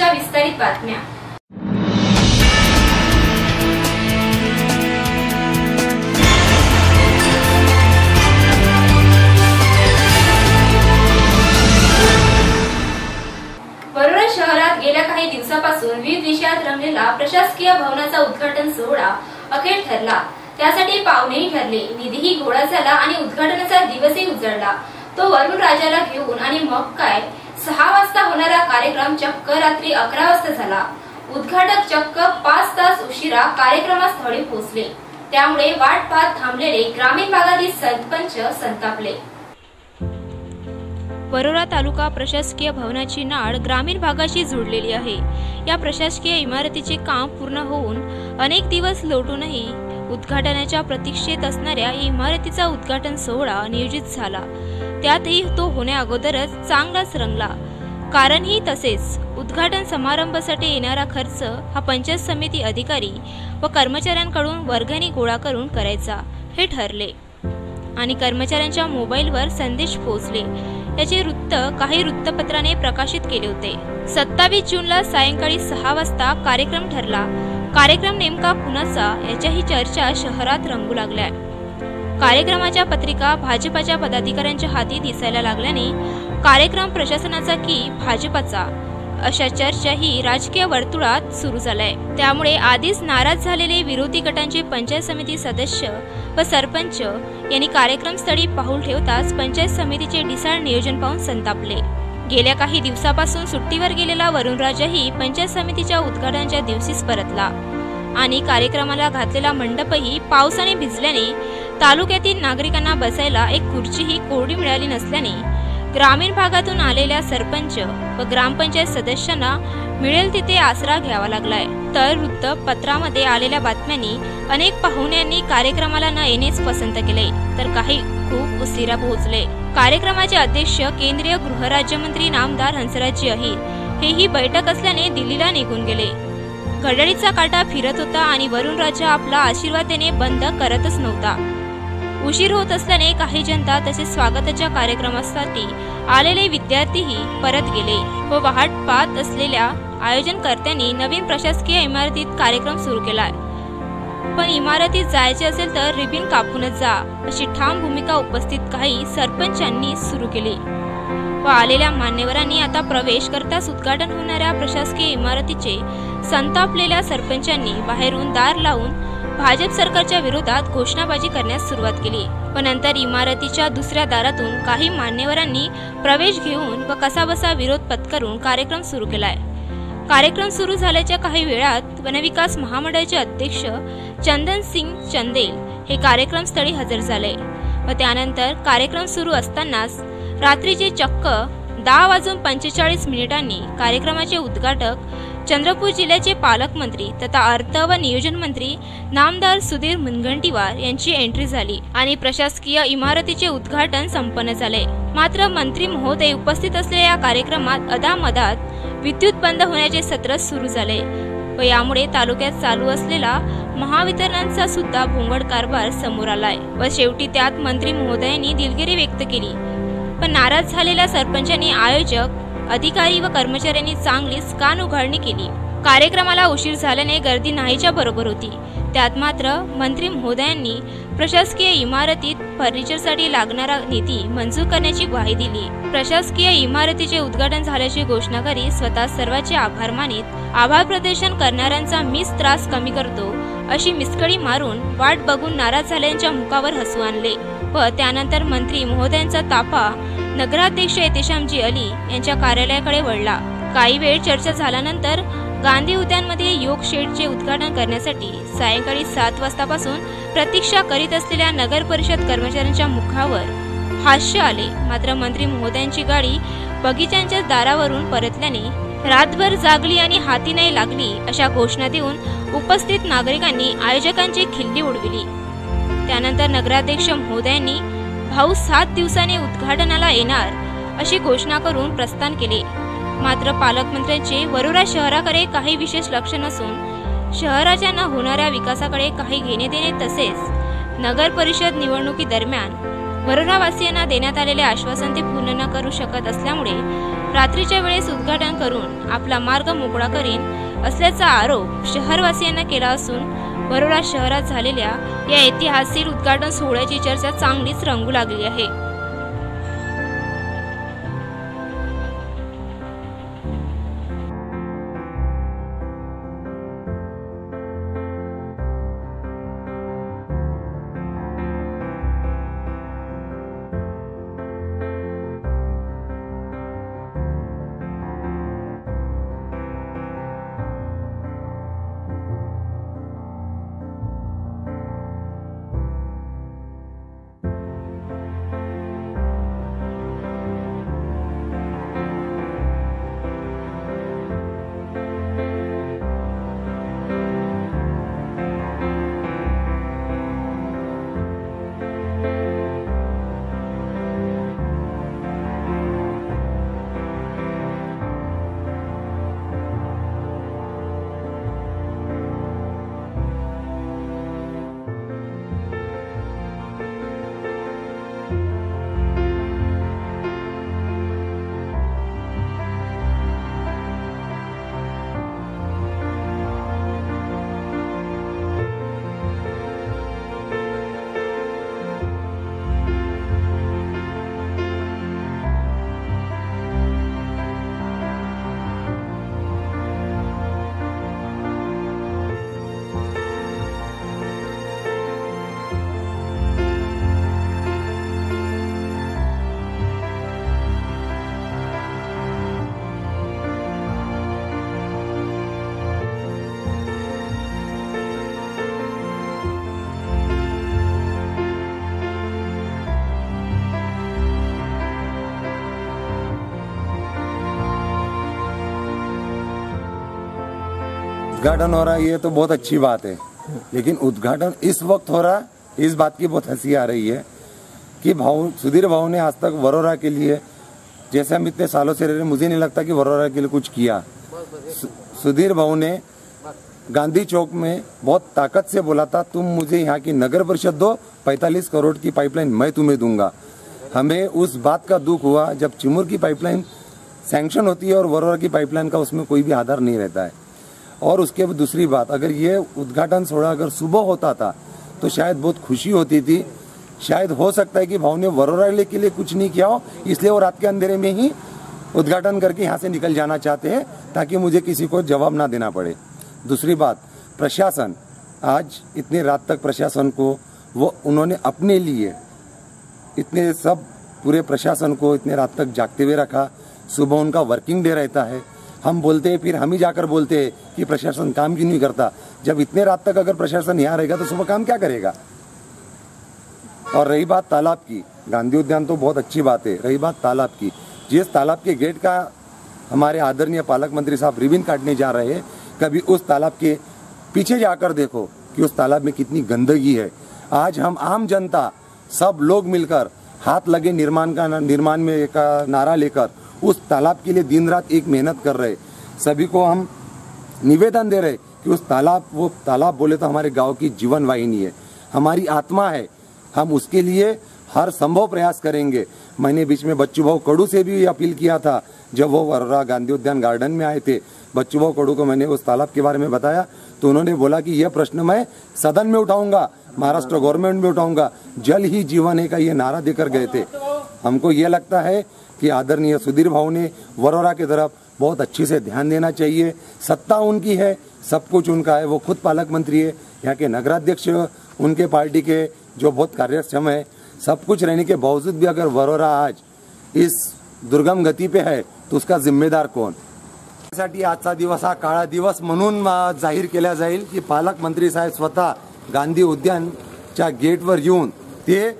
आजच्या विस्तारित बातम्या. वरोरा शहरात गेल्या काही दिवसापासून विविध विषयात रंगलेला प्रशासकीय भवनाचा उद्घाटन सोहळा अखेर ठरला. त्यासाठी पाहुणेही ठरले. निधीही गोळा झाला आणि उद्घाटनाचा दिवसही उजळला. तो वरुण राजाला घेऊन आणि मग काय? सहा वाजता होणारा कार्यक्रम चक्क रात्री अकरा वाजता झाला. उद्घाटक चक्क पाच तास उशिरा कार्यक्रमास्थळी पोहोचले. त्यामुळे वाट पाहत थांबलेले ग्रामीण भागातील सरपंच संतापले. वरोरा तालुका प्रशासकीय भवनाची नाळ ग्रामीण भागाशी जोडलेली आहे. या प्रशासकीय इमारतीचे काम पूर्ण होऊन अनेक दिवस लोटूनही उद्घाटनाच्या प्रतीक्षेत असणाऱ्या या इमारतीचा उद्घाटन सोहळा नियोजित झाला. त्यातही तो होण्या अगोदरच चांगलाच रंगला. कारणही तसेच. उद्घाटन समारंभासाठी येणारा खर्च हा पंचायत समिती अधिकारी व कर्मचाऱ्यांकडून वर्गणी गोळा करून करायचा हे ठरले. आणि कर्मचाऱ्यांच्या मोबाईलवर संदेश पोहोचले. याचे वृत्त काही वृत्तपत्राने प्रकाशित केले होते. सत्तावीस जूनला सायंकाळी सहा वाजता कार्यक्रम ठरला. कार्यक्रम नेमका कुणाचा याच्याही चर्चा शहरात रंगू लागल्या. कार्यक्रमाच्या पत्रिका भाजपाच्या पदाधिकाऱ्यांच्या हाती दिसायला लागल्याने कार्यक्रम प्रशासनाचा की भाजपाचा? अशा चर्चा ही राजकीय वर्तुळात सुरू झालाय. त्यामुळे आधीच नाराज झालेले विरोधी गटांचे पंचायत समिती सदस्य व सरपंच यांनी कार्यक्रमस्थळी पाऊल ठेवताच पंचायत समितीचे ढिसाळ नियोजन पाहून संतापले. गेल्या काही दिवसापासून सुट्टीवर गेलेला वरुणराजाही पंचायत समितीच्या उद्घाटनाच्या दिवशीच परतला. आणि कार्यक्रमाला घातलेला मंडपही पावसाने भिजल्याने तालुक्यातील नागरिकांना बसायला एक खुर्चीही कोरडी मिळाली नसल्याने ग्रामीण भागातून आलेल्या सरपंच व ग्रामपंचायत सदस्यांना मिळेल तिथे आसरा घ्यावा लागलाय. तर वृत्तपत्रामध्ये आलेल्या बातम्यांनी अनेक पाहुण्यांनी कार्यक्रमाला न येणेच पसंत केले तर काही खूप उशिरा पोहोचले. कार्यक्रमाचे अध्यक्ष केंद्रीय गृहराज्यमंत्री नामदार हंसराजजी अहिर हेही बैठक असल्याने दिल्लीला निघून गेले. घड्याळीचा काटा फिरत होता आणि वरुण राजा आपला आशीर्वाद देणे बंद करतच नव्हता. उशीर होत असल्याने काही जनता तसेच स्वागताच्या कार्यक्रमासाठी आलेले विद्यार्थीही परत गेले व वाहट पाहत असलेल्या आयोजनकर्त्यांनी नवीन प्रशासकीय इमारतीत कार्यक्रम सुरू केलाय पण इमारतीत जायचे असेल तर रिबिन कापूनच जा. अशी ठाम भूमिका उपस्थित काही सरपंचांनी सुरू केली. व आलेल्या मान्यवरांनी आता प्रवेश करताच उद्घाटन होणाऱ्या प्रशासकीय इमारतीचे संतापलेल्या सरपंचांनी बाहेरून दार लावून भाजप सरकारच्या विरोधात घोषणाबाजी करण्यास सुरुवात केली. पण नंतर इमारतीच्या दुसऱ्या दारातून काही मान्यवरांनी प्रवेश घेऊन व कसाबसा विरोध पत्करून कार्यक्रम सुरू केलाय. कार्यक्रम सुरू झाल्याच्या काही वेळात वनविकास महामंडळाचे अध्यक्ष चंदन सिंग चंदेल हे कार्यक्रमस्थळी हजर झाले व त्यानंतर कार्यक्रम सुरू असतानाच रात्रीचे चक्क दहा वाजून पंचेचाळीस मिनिटांनी कार्यक्रमाचे उद्घाटक चंद्रपूर जिल्ह्याचे पालकमंत्री तथा अर्थ व नियोजन मंत्री नामदार सुधीर मुनगंटीवार यांची एंट्री झाली आणि प्रशासकीय इमारतीचे उद्घाटन संपन्न झाले. मात्र मंत्री महोदय उपस्थित असलेल्या या कार्यक्रमात अदामदात विद्युत बंद होण्याचे सत्र सुरू झाले व यामुळे तालुक्यात चालू असलेला महावितरणचा सुद्धा भोंगड कारभार समोर आलाय व शेवटी त्यात मंत्री महोदयांनी दिलगिरी व्यक्त केली. पण नाराज झालेल्या सरपंचांनी आयोजक अधिकारी व कर्मचाऱ्यांनी चांगलीच कान उघडणी केली. कार्यक्रमाला उशीर झाल्याने गर्दी नाहीच्या बरोबर होती. त्यात मात्र मंत्री महोदयांनी प्रशासकीय इमारतीत फर्निचरसाठी लागणारा निधी मंजूर करण्याची ग्वाही दिली. प्रशासकीय इमारतीचे उद्घाटन झाल्याची घोषणा करीत स्वतः सर्वांचे आभार मानित आभार प्रदर्शन करणाऱ्यांचा मीच त्रास कमी करतो अशी मिसकळी मारून वाट बघून नाराज झाल्यांच्या मुखावर हसू आणले व त्यानंतर मंत्री महोदयांचा ताफा नगराध्यक्ष येतेशामजी अली यांच्या कार्यालयाकडे वळला. काही वेळ चर्चा झाल्यानंतर गांधी उद्यानमध्ये योग शेडचे उद्घाटन करण्यासाठी सायंकाळी सात वाजतापासून प्रतीक्षा करीत असलेल्या नगर परिषद कर्मचाऱ्यांच्या मुखावर हास्य आले. मात्र मंत्री महोदयांची गाडी बगीच्यांच्या दारावरून परतल्याने रातभर जागली आणि हाती नाही लागली अशा घोषणा देऊन उपस्थित नागरिकांनी आयोजकांची खिल्ली उडविली. त्यानंतर नगराध्यक्ष महोदयांनी भाऊ सात दिवसाने उद्घाटनाला येणार अशी घोषणा करून प्रस्थान केले. मात्र पालकमंत्र्यांचे वरोरा शहराकडे काही विशेष लक्ष नसून शहराच्या न होणाऱ्या विकासाकडे काही घेणे देणे तसेच नगर परिषद निवडणुकी दरम्यान वरोरावासियांना देण्यात आलेले आश्वासन ते पूर्ण न करू शकत असल्यामुळे रात्रीच्या वेळेस उद्घाटन करून आपला मार्ग मोकळा करीन असल्याचा आरोप शहरवासियांना केला असून वरोरा शहरात झालेल्या या ऐतिहासिक उद्घाटन सोहळ्याची चर्चा चांगलीच रंगू लागली आहे. उद्घाटन हो रहा है ये तो बहुत अच्छी बात है। लेकिन उद्घाटन इस वक्त हो रहा है इस बात की बहुत हँसी आ रही है कि भाव सुधीर भाव ने आज तक वरोरा के लिए जैसे हम इतने सालों से रह रहे मुझे नहीं लगता कि वरोरा के लिए कुछ किया। सु, सुधीर भाव ने गांधी चौक में बहुत ताकत से बोला था तुम मुझे यहाँ की नगर परिषद दो 45 करोड़ की पाइपलाइन मैं तुम्हें दूँगा। हमें उस बात का दुख हुआ जब चिमुर की पाइपलाइन सैंक्शन होती है और वरोरा की पाइपलाइन का उसमें कोई भी आधार नहीं रहता है। और उसके बाद दूसरी बात, अगर ये उद्घाटन थोड़ा अगर सुबह होता था तो शायद बहुत खुशी होती थी। शायद हो सकता है कि भाव ने वरोरा के लिए कुछ नहीं किया हो, इसलिए वो रात के अंधेरे में ही उद्घाटन करके यहाँ से निकल जाना चाहते हैं, ताकि मुझे किसी को जवाब ना देना पड़े। दूसरी बात, प्रशासन, आज इतनी रात तक प्रशासन को, वो उन्होंने अपने लिए इतने सब पूरे प्रशासन को इतने रात तक जागते हुए रखा। सुबह उनका वर्किंग डे रहता है। हम बोलते हैं, फिर हम ही जाकर बोलते हैं कि प्रशासन काम क्यों नहीं करता? जब इतने रात तक अगर प्रशासन यहाँ रहेगा तो सुबह काम क्या करेगा? और रही बात तालाब की, गांधी उद्यान तो बहुत अच्छी बात है। रही बात तालाब की, जिस तालाब के गेट का हमारे आदरणीय पालक मंत्री साहब रिबिन काटने जा रहे हैं, कभी उस तालाब के पीछे जाकर देखो कि उस तालाब में कितनी गंदगी है। आज हम आम जनता, सब लोग मिलकर हाथ लगे निर्माण का, निर्माण में का नारा लेकर उस तालाब के लिए दिन रात एक मेहनत कर रहे। सभी को हम निवेदन दे रहे कि उस तालाब, वो तालाब बोले तो हमारे गाँव की जीवन वाहिनी है। हमारी आत्मा है। हम उसके लिए हर संभव प्रयास करेंगे। मैंने बीच में बच्चू भाऊ कड़ू से भी अपील किया था, जब वो वर्रा गांधी उद्यान गार्डन में आए थे। बच्चू भाऊ कड़ू को मैंने उस तालाब के बारे में बताया तो उन्होंने बोला कि यह प्रश्न मैं सदन में उठाऊँगा। महाराष्ट्र गवर्नमेंट में उठाऊँगा। जल ही जीवन है का ये नारा देकर गए थे। हमको ये लगता है कि आदरणीय सुधीर भाव ने वरोरा की तरफ़ बहुत अच्छी से ध्यान देना चाहिए। सत्ता उनकी है सब कुछ उनका है। वो खुद पालक मंत्री है यहाँ के नगराध्यक्ष उनके पार्टी के जो बहुत कार्यक्षम है सब कुछ रहने के बावजूद भी अगर वरोरा आज इस दुर्गम गति पे है तो उसका जिम्मेदार कोण साठी आजचा दिवस हा काळा दिवस अ, जाहीर केला जाईल की पालकमंत्री साहेब स्वतः गांधी उद्यानच्या गेटवर येऊन ते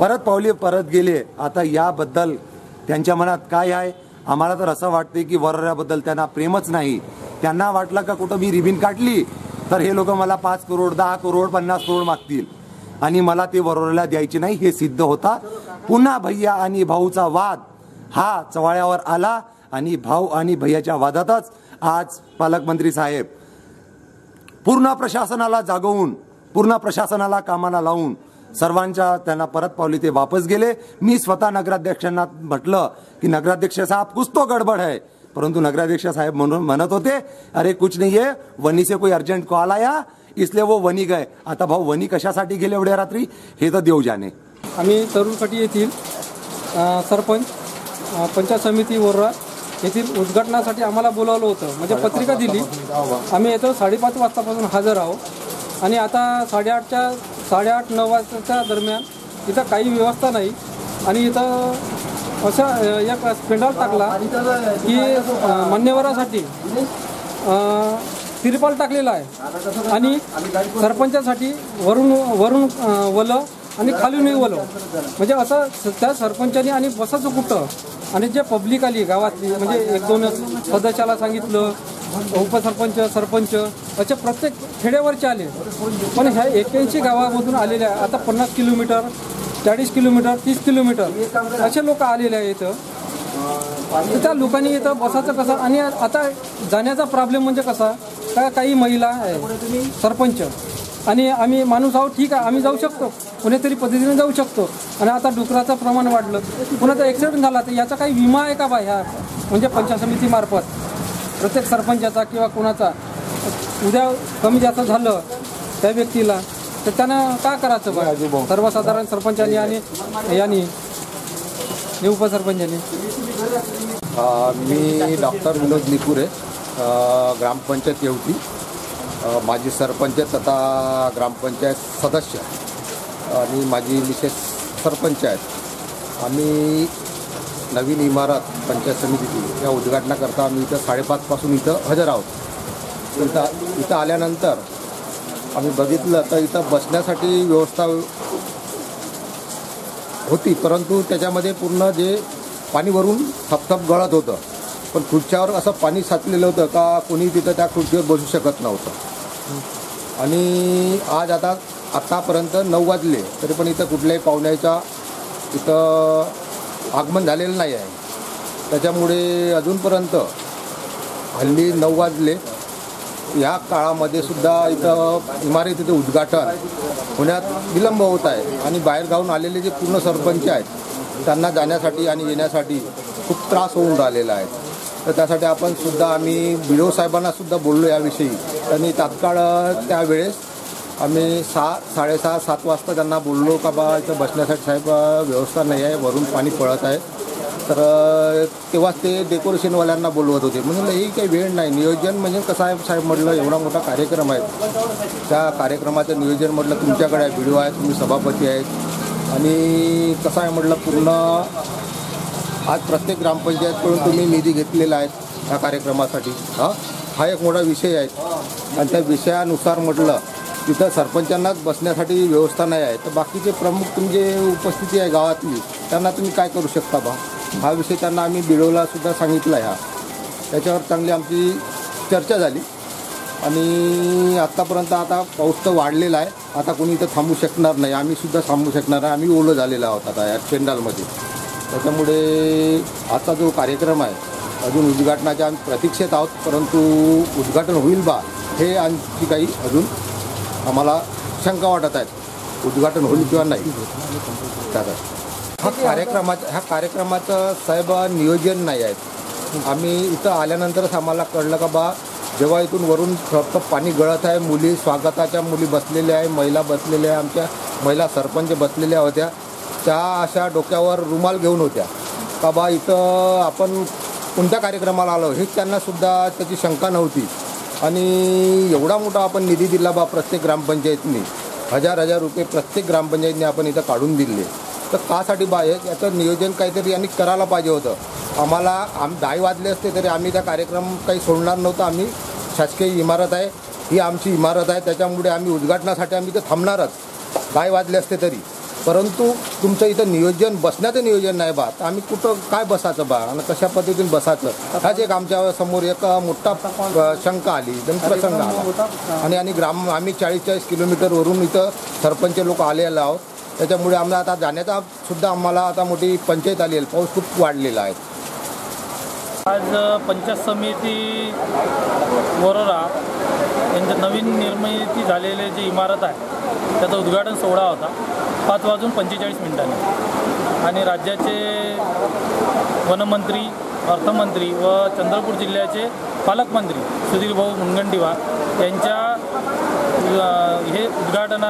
परत पावले परत गेले. आता याबद्दल त्यांच्या मनात काय आहे? आम्हाला तर असं वाटते की वरोऱ्याबद्दल त्यांना प्रेमच नाही. त्यांना वाटलं का कुठं मी रिबीन काढली? तर हे लोक मला पाच करोड दहा करोड पन्नास करोड मागतील. आणि मला ते वरोऱ्याला द्यायचे नाही हे सिद्ध होता. पुन्हा भैया आणि भाऊचा वाद. हा चवाळ्यावर आला आणि भाऊ आणि भैयाच्या वादातच आज पालकमंत्री साहेब पूर्ण प्रशासनाला जागवून पूर्ण प्रशासनाला कामाला लावून सर्वांच्या त्यांना परत पावली ते वापस गेले. मी स्वतः नगराध्यक्षांना म्हटलं की नगराध्यक्ष साहेब कुछ तो गडबड है परंतु नगराध्यक्ष साहेब म्हणून म्हणत होते अरे कुछ नहीं है वनी से कोई अर्जंट कॉल आया इसलिए वो वनी गए. आता भाऊ वनी कशासाठी गेले एवढ्या रात्री? हे तर देव जाणे आम्ही तरुणफटी येथील सरपंच पंचायत समिती वरोरा येथील उद्घाटनासाठी आम्हाला बोलावलं होतं. म्हणजे पत्रिका दिली. आम्ही येतो साडेपाच वाजतापासून हजर आहोत. आणि आता साडेआठच्या साडेआठ नऊ वाजताच्या दरम्यान इथं काही व्यवस्था नाही. आणि इथं असा एक पेंडॉल टाकला की मान्यवरासाठी तिरपाल टाकलेला आहे. आणि सरपंचासाठी वरून वरून वलं आणि खालूनही वलं. म्हणजे असं त्या सरपंचाने आणि बसाचं कुठं? आणि जे पब्लिक आली गावातली म्हणजे एक दोन सदस्याला सांगितलं उपसरपंच सरपंच असे प्रत्येक खेड्यावरचे आले. पण ह्या एक्याऐंशी गावामधून आलेल्या आहे. आता पन्नास किलोमीटर चाळीस किलोमीटर तीस किलोमीटर असे लोक आलेले आहेत. इथं त्या लोकांनी इथं बसायचं कसं? आणि आता जाण्याचा प्रॉब्लेम म्हणजे कसा? का काही महिला आहे सरपंच. आणि आम्ही माणूस आहोत ठीक आहे आम्ही जाऊ शकतो. कोणीतरी पद्धतीने जाऊ शकतो. आणि आता डुकराचं प्रमाण वाढलं. कुणाचा ॲक्सिडेंट झाला तर याचा काही विमा आहे का बा ह्या? म्हणजे पंचायत समितीमार्फत प्रत्येक सरपंचाचा किंवा कोणाचा उद्या कमी जास्त झालं त्या व्यक्तीला तर त्यानं काय करायचं बा सर्वसाधारण सरपंचांनी आणि यांनी हे उपसरपंचांनी. मी डॉक्टर विनोद निपुरे ग्रामपंचायत येवती. माजी सरपंच तथा ग्रामपंचायत सदस्य. आणि माझी मिसेस सरपंच आहेत. आम्ही नवीन इमारत पंचायत समितीची या उद्घाटनाकरता आम्ही इथं साडेपाचपासून इथं हजर आहोत. इथं इथं आल्यानंतर आम्ही बघितलं तर इथं बसण्यासाठी व्यवस्था होती परंतु त्याच्यामध्ये पूर्ण जे पाणी वरून थपथप गळत होतं. पण खुर्च्यावर असं पाणी साचलेलं होतं का कोणी तिथं त्या खुर्चीवर बसू शकत नव्हतं. आणि आज आता आत्तापर्यंत नऊ वाजले तरी पण इथं कुठल्याही पाहुण्याचा इथं आगमन झालेलं नाही आहे. त्याच्यामुळे अजूनपर्यंत हल्ली नऊ वाजले. या काळामध्ये सुद्धा इथं इमारतीचं उद्घाटन होण्यात विलंब होत आहे. आणि बाहेरगावून आलेले जे पूर्ण सरपंच आहेत त्यांना जाण्यासाठी आणि येण्यासाठी खूप त्रास होऊन राहिलेला आहे. तर त्यासाठी आपण सुद्धा आम्ही बी साहेबांना सुद्धा बोललो याविषयी. त्यांनी तात्काळ त्यावेळेस आम्ही सहा साडेसहा सात वाजता त्यांना बोललो का बा इथं बसण्यासाठी साहेब व्यवस्था नाही आहे वरून पाणी पळत आहे. तर तेव्हाच ते डेकोरेशनवाल्यांना बोलवत होते. म्हणून ही काही वेळ नाही. नियोजन म्हणजे कसं आहे साहेब म्हटलं एवढा मोठा कार्यक्रम आहे. त्या कार्यक्रमाचं नियोजन म्हटलं तुमच्याकडे आहे व्हिडिओ आहे तुम्ही सभापती आहेत. आणि कसं आहे म्हटलं पूर्ण आज प्रत्येक ग्रामपंचायतकडून तुम्ही निधी घेतलेला आहे ह्या कार्यक्रमासाठी. हा हा एक मोठा विषय आहे. आणि त्या विषयानुसार म्हटलं तिथं सरपंचांनाच बसण्यासाठी व्यवस्था नाही आहे. तर बाकीचे प्रमुख तुमचे उपस्थिती आहे गावातली त्यांना तुम्ही काय करू शकता बा? हा विषय त्यांना आम्ही बिडोला सुद्धा सांगितला आहे हा. त्याच्यावर चांगली आमची चर्चा झाली. आणि आत्तापर्यंत आता पाऊस तर वाढलेला आहे. आता कोणी इथं थांबू शकणार नाही. आम्ही सुद्धा थांबू शकणार नाही. आम्ही ओलं झालेलो आहोत आता या पेंडालमध्ये त्याच्यामुळे आजचा जो कार्यक्रम आहे अजून उद्घाटनाच्या आम्ही प्रतीक्षेत आहोत. परंतु उद्घाटन होईल बा हे आणखी काही अजून आम्हाला शंका वाटत आहेत. उद्घाटन होईल किंवा नाही. त्याचा हा कार्यक्रमाचा ह्या कार्यक्रमाचं साहेब नियोजन नाही आहेत आम्ही इथं आल्यानंतरच आम्हाला कळलं का बा जेव्हा इथून वरून फक्त पाणी गळत आहे मुली स्वागताच्या मुली बसलेल्या आहे महिला बसलेल्या आहे आमच्या महिला सरपंच बसलेल्या होत्या. त्या अशा डोक्यावर रुमाल घेऊन होत्या. का बा इथं आपण कोणत्या कार्यक्रमाला आलो? हे त्यांनासुद्धा त्याची शंका नव्हती. आणि एवढा मोठा आपण निधी दिला बा प्रत्येक ग्रामपंचायतनी हजार हजार रुपये प्रत्येक ग्रामपंचायतने आपण इथं काढून दिले. तर कासाठी बा हे- याचं नियोजन काहीतरी यांनी करायला पाहिजे होतं. आम्हाला आम दहा वाजले असते तरी आम्ही त्या कार्यक्रम काही सोडणार नव्हतं. आम्ही शासकीय इमारत आहे ही आमची इमारत आहे. त्याच्यामुळे आम्ही उद्घाटनासाठी आम्ही तर थांबणारच. दहा वाजले असते तरी. परंतु तुमचं इथं नियोजन बसण्याचं नियोजन नाही बा. आम्ही कुठं काय बसायचं बा? आणि कशा पद्धतीने बसायचं? हाच एक आमच्यासमोर एक मोठा शंका आली. एकदम प्रसंग आला. आणि आणि ग्राम आम्ही चाळीस चाळीस किलोमीटरवरून इथं सरपंच लोक आलेले आहोत. त्याच्यामुळे आम्हाला आता जाण्याचा सुद्धा आम्हाला आता मोठी पंचायत आली आहे. पाऊस खूप वाढलेला आहे. आज पंचायत समिती वरोरा यांचं नवीन निर्मिती झालेले जी इमारत आहे त्याचा उद्घाटन सोहळा होता. पाच वाजून पंचेचाळीस मिनिटांनी. आणि राज्याचे वनमंत्री अर्थमंत्री व चंद्रपूर जिल्ह्याचे पालकमंत्री सुधीरभाऊ मुनगंटीवार यांच्या हे उद्घाटन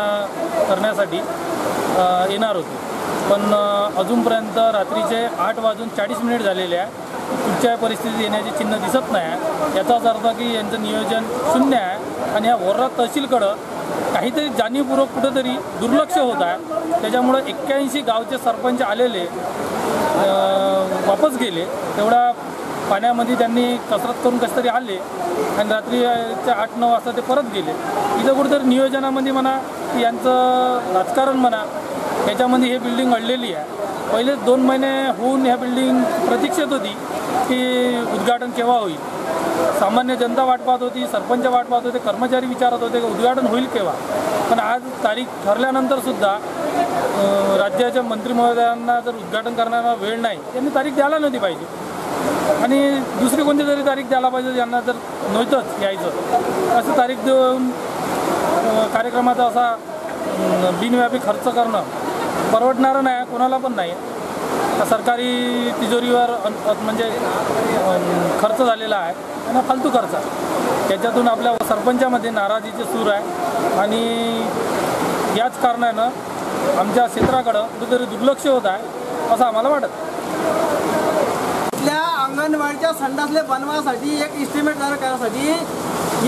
करण्यासाठी येणार होते. पण अजूनपर्यंत रात्रीचे आठ वाजून चाळीस मिनिट झालेले आहे. कुठच्याही परिस्थितीत येण्याचे चिन्ह दिसत नाही आहे. याचाच अर्थ की यांचं नियोजन शून्य आहे. आणि या वर्रा तहसीलकडं काहीतरी जाणीवपूर्वक कुठंतरी दुर्लक्ष होत आहे. त्याच्यामुळं एक्क्याऐंशी गावचे सरपंच आलेले वापस गेले. तेवढा पाण्यामध्ये त्यांनी कसरत करून कसं तरी आले आणि रात्रीच्या आठ नऊ वाजता ते परत गेले. इथं कुठंतरी नियोजनामध्ये म्हणा की यांचं राजकारण म्हणा याच्यामध्ये हे बिल्डिंग अडलेली आहे. पहिले दोन महिने होऊन ह्या बिल्डिंग प्रतीक्षेत होती की उद्घाटन केव्हा होईल? सामान्य जनता वाट पाहत होती सरपंच वाट पाहत होते कर्मचारी विचारत होते की उद्घाटन होईल केव्हा? पण आज तारीख ठरल्यानंतर सुद्धा राज्याच्या मंत्री महोदयांना जर उद्घाटन करण्याला वेळ नाही त्यांनी तारीख द्यायला नव्हती पाहिजे. आणि दुसरी कोणती तरी तारीख द्यायला पाहिजे यांना जर नव्हतंच यायचं असं तारीख देऊन कार्यक्रमाचा असा बिनव्यापी खर्च करणं परवडणारं नाही कोणाला पण नाही. सरकारी तिजोरीवर म्हणजे खर्च झालेला आहे आणि फालतू खर्च. आहे त्याच्यातून आपल्या सरपंचामध्ये नाराजीचे सूर आहे आणि याच कारणानं आमच्या क्षेत्राकडं कुठेतरी दुर्लक्ष होत आहे असं आम्हाला वाटत. आपल्या अंगणवाडीच्या संडासले बनवासाठी एक इस्टिमेट तयार करायसाठी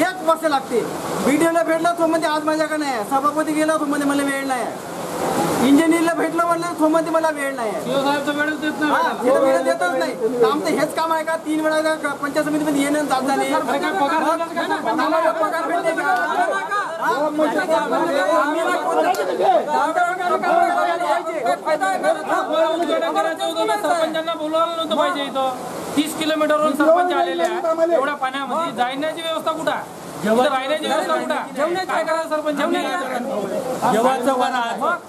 एक वर्ष लागते बीडीओला भेटलं तो म्हणजे आज माझ्याकडे नाही आहे. सभापती गेला तो म्हणजे मला वेळ नाही इंजिनिअर भेटलं म्हणलं तो म्हणजे मला वेळ नाही आहे साहेबचा वेळच देत हा, तिला वेळ देतच नाही काम तर हेच काम आहे का तीन वेळा का पंचायत समितीमध्ये येणं जात जाणे आम्हाला पगार भेटते का? हा? आम्हाला उद्घाटन करायचं होतं ना, सरपंचांना बोलवायला नव्हतं पाहिजे इथं तीस किलोमीटरवरून सरपंच आलेले आहे एवढ्या पाण्यामध्ये जाण्याची व्यवस्था कुठं आहे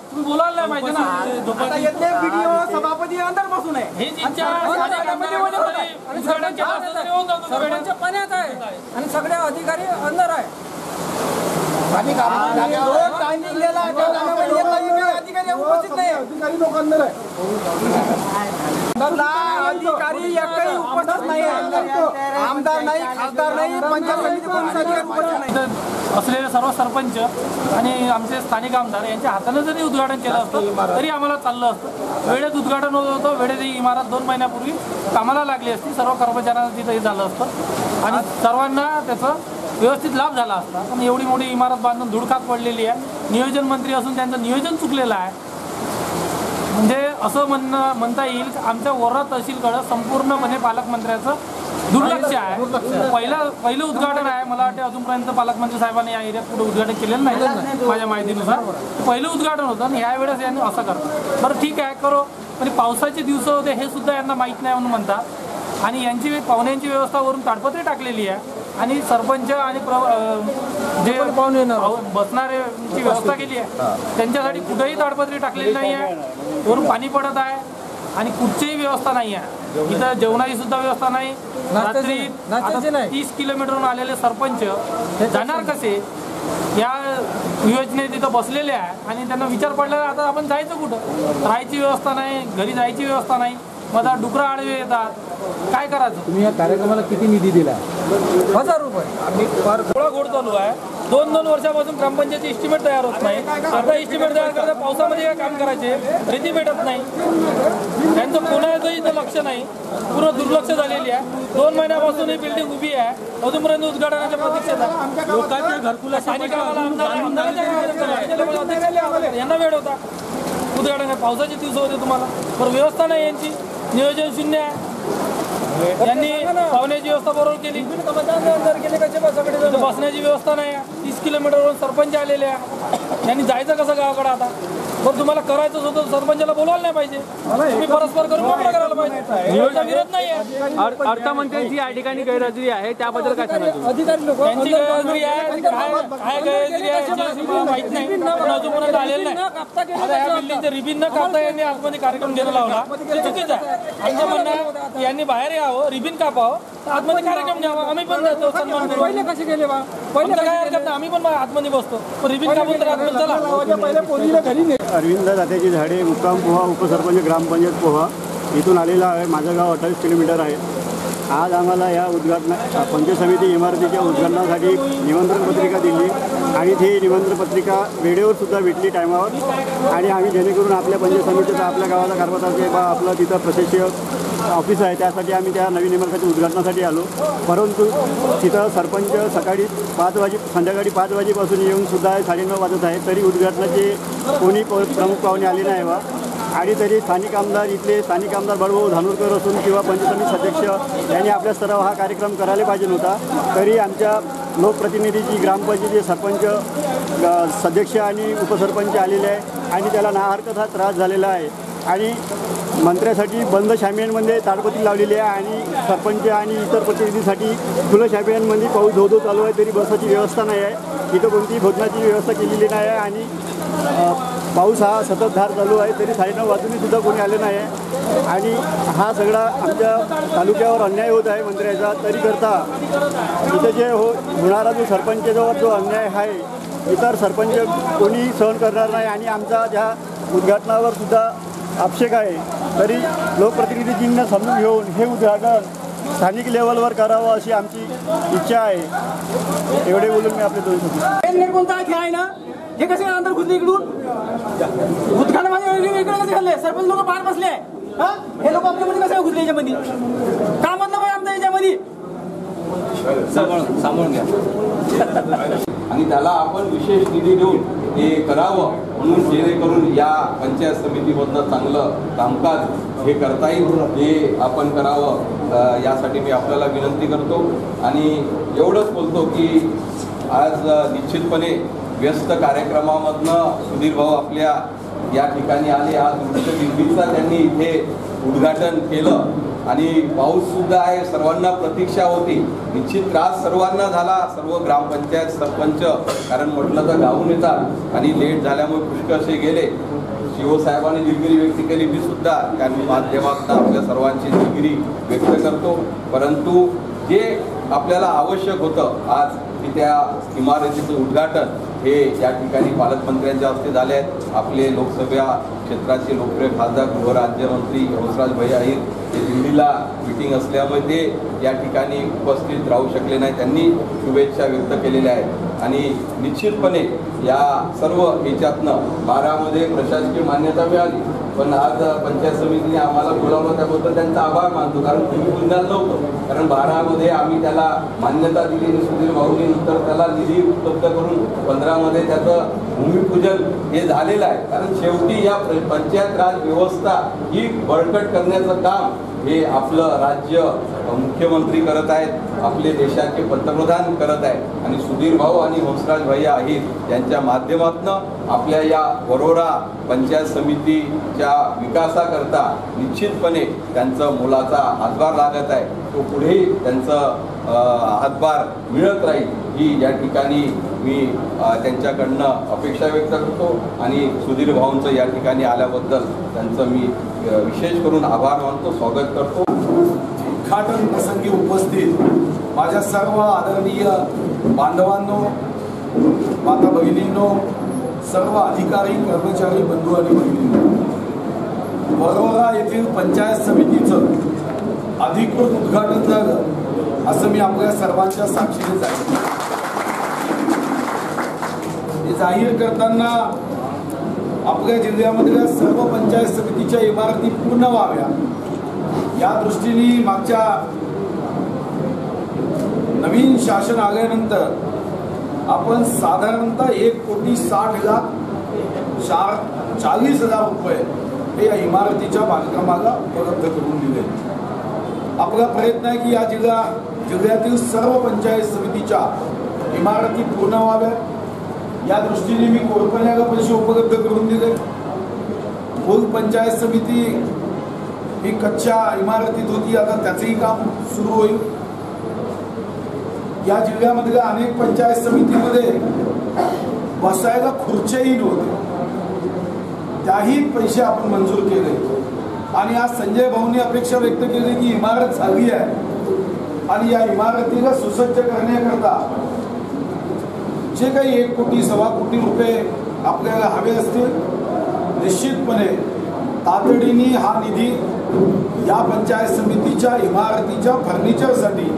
तुम्ही बोलायला नाही पाहिजे ना. सभापती अंदर बसून आहे पाण्यात आहे. आणि सगळे अधिकारी अंदर आहे. नाही, अधिकारी एकही उपस्थित नाही. आमदार नाही खासदार नाही पंचायत समिती कोणीच अधिकारी उपस्थित नाही. इथं असलेले सर्व सरपंच आणि आमचे स्थानिक आमदार यांच्या हाताने जरी उद्घाटन केलं असतं तरी आम्हाला चाललं असतं. वेळेत उद्घाटन होत होतं वेळेत ही इमारत दोन महिन्यापूर्वी कामाला लागली असती सर्व कर्मचाऱ्यांना तिथं हे झालं असतं. आणि सर्वांना त्याचा व्यवस्थित लाभ झाला असता. पण एवढी मोठी इमारत बांधून धुडकात पडलेली आहे. नियोजन मंत्री असून त्यांचं नियोजन चुकलेलं आहे. म्हणजे असं म्हणणं म्हणता येईल की आमच्या वर्धा तहसीलकडं संपूर्णपणे पालकमंत्र्याचं दुर्लक्ष आहे. पहिलं पहिलं उद्घाटन आहे. मला वाटते अजूनपर्यंत पालकमंत्री साहेबांनी या एरियात कुठे उद्घाटन केलेलं नाही. माझ्या माहितीनुसार. पहिलं उद्घाटन होतं आणि यावेळेस यांनी असं करतं बरं ठीक आहे करो. म्हणजे पावसाचे दिवस होते हे सुद्धा यांना माहीत नाही म्हणून म्हणतात. आणि यांची पाहुण्यांची व्यवस्था वरून ताडपत्री टाकलेली आहे. आणि सरपंच आणि जे पाहुणे बसणाऱ्याची व्यवस्था केली आहे. त्यांच्यासाठी कुठेही ताडपत्री टाकलेली नाही आहे. वरून पाणी पडत आहे आणि कुठचीही व्यवस्था नाही आहे. इथं जेवणाची सुद्धा व्यवस्था नाही. रात्री. तीस किलोमीटरहून आलेले सरपंच जाणार कसे? या योजनेत तिथं बसलेले आहे आणि त्यांना विचार पडला आता आपण जायचं कुठं? राहायची व्यवस्था नाही घरी जायची व्यवस्था नाही. मधा डुकरं आडवे येतात. काय करायचं? तुम्ही या कार्यक्रमाला किती निधी दिला हजार रुपये. थोडा घोड चालू आहे. दोन दोन वर्षापासून ग्रामपंचायतची इस्टिमेट तयार होत नाही. आता इस्टिमेट तयार करता पावसामध्ये काय काम करायचे. रेती भेटत नाही. त्यांचं कोणाचं इथं लक्ष नाही. पूर्ण दुर्लक्ष झालेली आहे. दोन महिन्यापासून ही बिल्डिंग उभी आहे. अजूनपर्यंत उद्घाटनाच्या प्रतीक्षेत आहे लोकांच्या घरकुला स्थानिक यांना वेळ होता. उद्घाटन आहे. पावसाचे दिवस होते तुम्हाला. पण व्यवस्था नाही यांची. नियोजन शून्य आहे. यांनी पाहुण्याची व्यवस्था बरोबर केली. बसण्याची व्यवस्था नाही आहे. तीस किलोमीटरवरून सरपंच आलेले आहे. त्यांनी जायचं कसं गावाकडे आता? पण तुम्हाला करायचं होतं सरपंचाला बोलवायला नाही पाहिजे. तुम्ही परस्पर करून मोकळं करायला पाहिजे. नियोजन विरोध नाही आहे अर्थमंत्र्यांची या ठिकाणी गैरहजेरी आहे त्याबद्दल काय सांगा तुम्ही? अधिकारी लोक त्यांची गैरहजेरी आहे काय काय गैरहजेरी आहे याची माहीत नाही. पण अजूनपर्यंत आलेलं नाही. आता या बिल्डिंगचे रिबिन न कापता यांनी आतमध्ये कार्यक्रम घेणं लावला. ते चुकीचं आहे. आमचं म्हणणं आहे यांनी बाहेर यावं रिबिन कापावं. आतमध्ये कार्यक्रम घ्यावा. आम्ही पण जातो सन्मान पहिले कसे गेले बा? पहिले काय हरकत नाही. आम्ही पण आतमध्ये बसतो. पण रिबिन कापून तर आतमध्ये चला. पहिले पोरीला घरी अरविंद दात्याची झाडे मुक्काम पोहा उपसरपंच ग्रामपंचायत पोहा. इथून आलेला आहे. माझं गाव अठ्ठावीस किलोमीटर आहे. आज आम्हाला या उद्घाटना पंचायत समिती इमारतीच्या उद्घाटनासाठी निमंत्रण पत्रिका दिली. आणि ती निमंत्रण पत्रिका वेळेवर सुद्धा भेटली टायमावर. आणि आम्ही जेणेकरून आपल्या पंचायत समितीचा आपल्या गावाला कारभार बा आपलं तिथं प्रशिक्षक ऑफिस आहे त्यासाठी आम्ही त्या नवीन इमारतीच्या उद्घाटनासाठी आलो. परंतु तिथं सरपंच सकाळी पाच वाजे संध्याकाळी पाच वाजेपासून येऊन सुद्धा साडेनऊ वाजत आहे तरी उद्घाटनाचे कोणी प प्रमुख पाहुणे आले नाही बा. आणि तरी स्थानिक आमदार इथले स्थानिक आमदार बळभाऊ धानोरकर असून किंवा पंचायत सदस्य यांनी आपल्या स्तरावर हा कार्यक्रम करायला पाहिजे नव्हता तरी आमच्या लोकप्रतिनिधीची ग्रामपंचायतीचे सरपंच सदस्य आणि उपसरपंच आलेले आहे आणि त्याला नाहरकत हा त्रास झालेला आहे. आणि मंत्र्यासाठी बंद शामियांमध्ये ताडपत्री लावलेली आहे आणि सरपंच आणि इतर प्रतिनिधीसाठी खुलं शामियांमध्ये पाऊस धो धो चालू आहे तरी बसाची व्यवस्था नाही आहे. इथं कोणतीही भोजनाची व्यवस्था केलेली नाही आहे आणि पाऊस हा सतत धार चालू आहे तरी साडेनऊ वाजूनही सुद्धा कोणी आले नाही आहे. आणि हा सगळा आमच्या तालुक्यावर अन्याय होत आहे मंत्र्याचा. तरीकरता इथं जे हो होणारा जो सरपंचाजवळ जो अन्याय आहे इतर सरपंच कोणी सहन करणार नाही. आणि आमचा ज्या उद्घाटनावर सुद्धा आक्षेप आहे. तरी लोकप्रतिनिधींना समजून घेऊन हे उद्घाटन स्थानिक लेवलवर करावं अशी आमची इच्छा आहे. एवढे बोलून मी आपले दोन कोणता आहे? आहे ना? हे कसे अंतर घुसले इकडून? उद्घाटन इकडे कसे खाल्ले सरपंच लोक बाहेर बसले. हा? हे लोक आपल्यामध्ये कसे घुसले याच्यामध्ये? का मतलब आहे आमच्या याच्यामध्ये आणि त्याला आपण विशेष निधी देऊन हे करावं. म्हणून जेणेकरून या पंचायत समितीमधनं चांगलं कामकाज हे करता येईल हे आपण करावं यासाठी मी आपल्याला विनंती करतो. आणि एवढंच बोलतो की आज निश्चितपणे व्यस्त कार्यक्रमामधनं सुधीर भाऊ आपल्या या ठिकाणी आले. आज वृक्ष त्यांनी इथे उद्घाटन केलं. आणि पाऊससुद्धा आहे सर्वांना प्रतीक्षा होती. निश्चित त्रास सर्वांना झाला सर्व ग्रामपंचायत सरपंच कारण म्हटलं तर गावून येतात आणि लेट झाल्यामुळे पुष्कळसे गेले. शिवसाहेबांनी दिलगिरी व्यक्त केली मी सुद्धा त्या माध्यमातून आपल्या सर्वांची दिलगिरी व्यक्त करतो. परंतु जे आपल्याला आवश्यक होतं आज की त्या इमारतीचं उद्घाटन हे या ठिकाणी पालकमंत्र्यांच्या हस्ते झाले आहेत आपले लोकसभा क्षेत्राचे लोकप्रिय खासदार गृहराज्यमंत्री हंसराज भैया अहिर हे दिल्लीला मिटिंग असल्यामुळे ते या ठिकाणी उपस्थित राहू शकले नाही. त्यांनी शुभेच्छा व्यक्त केलेल्या आहेत. आणि निश्चितपणे या सर्व ह्याच्यातनं बारामध्ये प्रशासकीय मान्यता मिळाली. पण आज पंचायत समितीने आम्हाला बोलावलं त्याबद्दल त्यांचा आभार मानतो. कारण तुम्ही पुण्याला नव्हतं. कारण बारामध्ये आम्ही त्याला मान्यता दिली आणि सुधीर भाऊनी तर त्याला निधी उपलब्ध करून पंधरामध्ये त्याचं भूमिपूजन हे झालेलं आहे. कारण शेवटी या पंचायत राज व्यवस्था ही बळकट करण्याचं काम हे आपलं राज्य मुख्यमंत्री करत आहेत आपले देशाचे पंतप्रधान करत आहेत आणि सुधीर भाऊ आणि हंसराज भैया आहेत यांच्या माध्यमातून आपल्या या वरोरा पंचायत समितीच्या विकासाकरता निश्चितपणे त्यांचं मुलाचा हातभार लागत आहे. तो पुढेही त्यांचं हातभार मिळत राहील. ही या ठिकाणी मी त्यांच्याकडनं अपेक्षा व्यक्त करतो आणि सुधीर भाऊंचं या ठिकाणी आल्याबद्दल त्यांचं मी विशेष करून आभार मानतो स्वागत करतो. उद्घाटन प्रसंगी उपस्थित माझ्या सर्व आदरणीय बांधवांनो माता भगिनींनो सर्व अधिकारी कर्मचारी बंधू आणि भगिनींनो वरोरा येथील पंचायत समितीचं अधिकृत उद्घाटन झालं असं मी आपल्या सर्वांच्या साक्षीने जाहीर जाहीर करताना आपल्या जिल्ह्यामधल्या सर्व पंचायत समितीच्या इमारती पूर्ण व्हाव्या. या दृष्टीने मागच्या नवीन शासन आल्यानंतर आपण साधारणतः एक कोटी साठ लाख चार चाळीस हजार रुपये हे या इमारतीच्या बांधकामाला उपलब्ध करून दिले. आपला प्रयत्न आहे की या जिल्हा जिल्ह्यातील सर्व पंचायत समितीच्या इमारती पूर्ण व्हाव्या या दृष्टीने मी कोरपण्याला पैसे उपलब्ध करून दिले. मूळ पंचायत समिती ही कच्च्या इमारतीत होती. आता त्याचंही काम सुरू होईल. या जिल्ह्यामधल्या अनेक पंचायत समितीमध्ये बसायला खुर्च्याही नव्हते. त्याही पैसे आपण मंजूर केले. आणि आज संजय भाऊंनी अपेक्षा व्यक्त केली की इमारत झाली आहे. आणि या इमारतीला सुसज्ज करण्याकरता जे काही एक कोटी सव्वा कोटी रुपये आपल्याला हवे असतील निश्चितपणे तातडीने हा निधी या पंचायत समितीच्या इमारतीच्या फर्निचरसाठी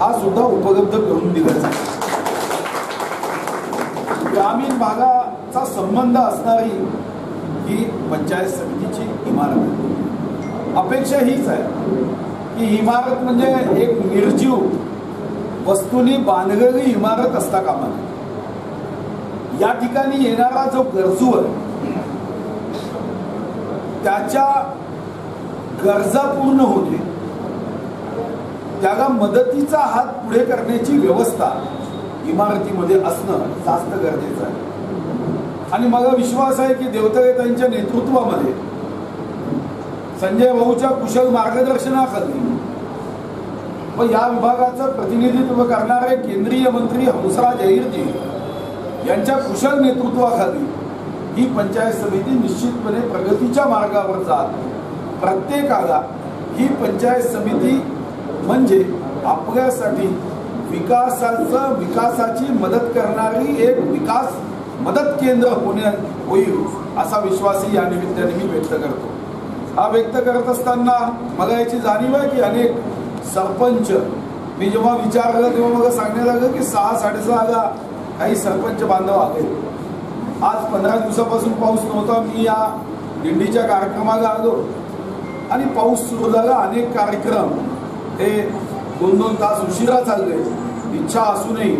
हा सुद्धा उपलब्ध करून दिला जाईल ग्रामीण भागाचा संबंध असणारी ही पंचायत समितीची इमारत अपेक्षा हीच आहे की इमारत म्हणजे एक निर्जीव वस्तूंनी बांधलेली इमारत असता कामा नये. या ठिकाणी येणारा जो गरजू आहे त्याच्या गरजा पूर्ण होते त्याला मदतीचा हात पुढे करण्याची व्यवस्था इमारतीमध्ये असणं जास्त गरजेचं आहे. आणि मला विश्वास आहे की देवतळेतांच्या नेतृत्वामध्ये संजय भाऊच्या कुशल मार्गदर्शनाखाली व या विभागाचं प्रतिनिधित्व करणारे केंद्रीय मंत्री हंसराज अहिरजी यांच्या कुशल नेतृत्वाखाली ही पंचायत समिती निश्चितपणे प्रगतीच्या मार्गावर जात प्रत्येकाला ही पंचायत समिती म्हणजे आपल्यासाठी विकासाचं विकासाची मदत करणारी एक विकास मदत केंद्र होण्या होईल असा विश्वासही या निमित्ताने मी व्यक्त करतो. हा व्यक्त करत असताना मला याची जाणीव आहे की अनेक सरपंच मी जेव्हा विचारलं तेव्हा मला सांगण्यात आलं की सहा साडेसहाला काही सरपंच बांधव आले आज पंधरा दिवसापासून पाऊस नव्हता. मी या दिंडीच्या कार्यक्रमाला आलो. आणि पाऊस सुरू झाला. अनेक कार्यक्रम. हे दोन दोन तास उशिरा चालले. इच्छा असूनही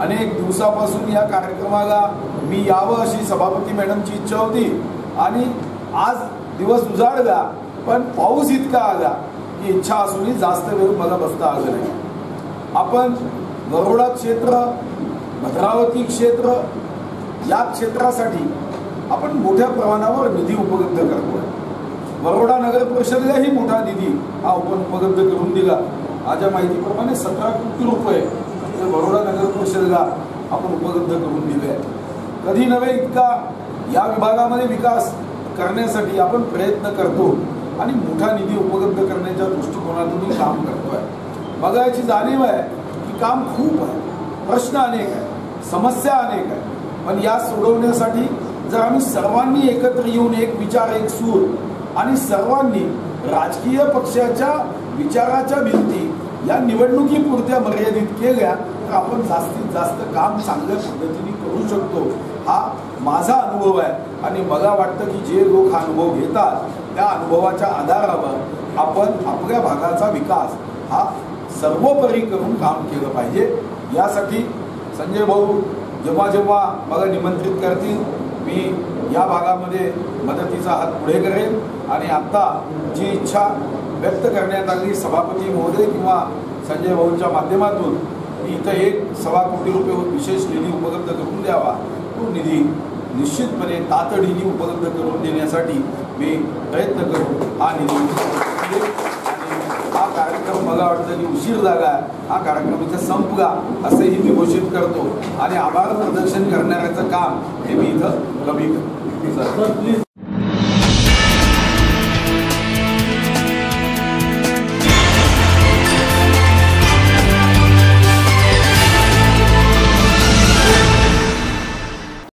अनेक दिवसापासून या कार्यक्रमाला मी यावं अशी सभापती मॅडमची इच्छा होती. आणि आज दिवस उजाडला पण पाऊस इतका आला की इच्छा असूनही जास्त वेळ मला बसता आलं नाही. आपण गरोडा क्षेत्र भद्रावती क्षेत्र या क्षेत्रासाठी आपण मोठ्या प्रमाणावर निधी उपलब्ध करतोय. बरोडा नगर परिषदेलाही मोठा निधी हा आपण उपलब्ध करून दिला. माझ्या माहितीप्रमाणे सतरा कोटी रुपये हे बरोडा नगर परिषदेला आपण उपलब्ध करून दिले कधी नव्हे इतका या विभागामध्ये विकास करण्यासाठी आपण प्रयत्न करतो आणि मोठा निधी उपलब्ध करण्याच्या दृष्टिकोनातून काम करतोय. आहे बघायची जाणीव आहे की काम खूप आहे. प्रश्न अनेक आहे. समस्या अनेक आहेत पण या सोडवण्यासाठी जर आम्ही सर्वांनी एकत्र येऊन एक विचार एक सूर आणि सर्वांनी राजकीय पक्षाच्या विचाराच्या भिंती या निवडणुकीपुरत्या मर्यादित केल्या तर आपण जास्तीत जास्त काम चांगल्या पद्धतीने करू शकतो. हा माझा अनुभव आहे. आणि मला वाटतं की जे लोक हा अनुभव घेतात त्या अनुभवाच्या आधारावर आपण आपल्या भागाचा विकास हा सर्वोपरी करून काम केलं पाहिजे. यासाठी संजय भाऊ जेव्हा जेव्हा मला निमंत्रित करतील मी या भागामध्ये मदतीचा हात पुढे करेन. आणि आत्ता जी इच्छा व्यक्त करण्यात आली सभापती महोदय किंवा संजय भाऊंच्या माध्यमातून इथं एक सव्वा कोटी रुपये विशेष निधी उपलब्ध करून द्यावा. तो निधी निश्चितपणे तातडीने उपलब्ध करून देण्यासाठी मी प्रयत्न करू. हा निधी कार्यक्रम मला वाटतं की उशीर झाला आहे. हा कार्यक्रम इथं संपला असंही मी घोषित करतो. आणि आभार प्रदर्शन करणाऱ्याचं काम हे मी इथं कमी करतो.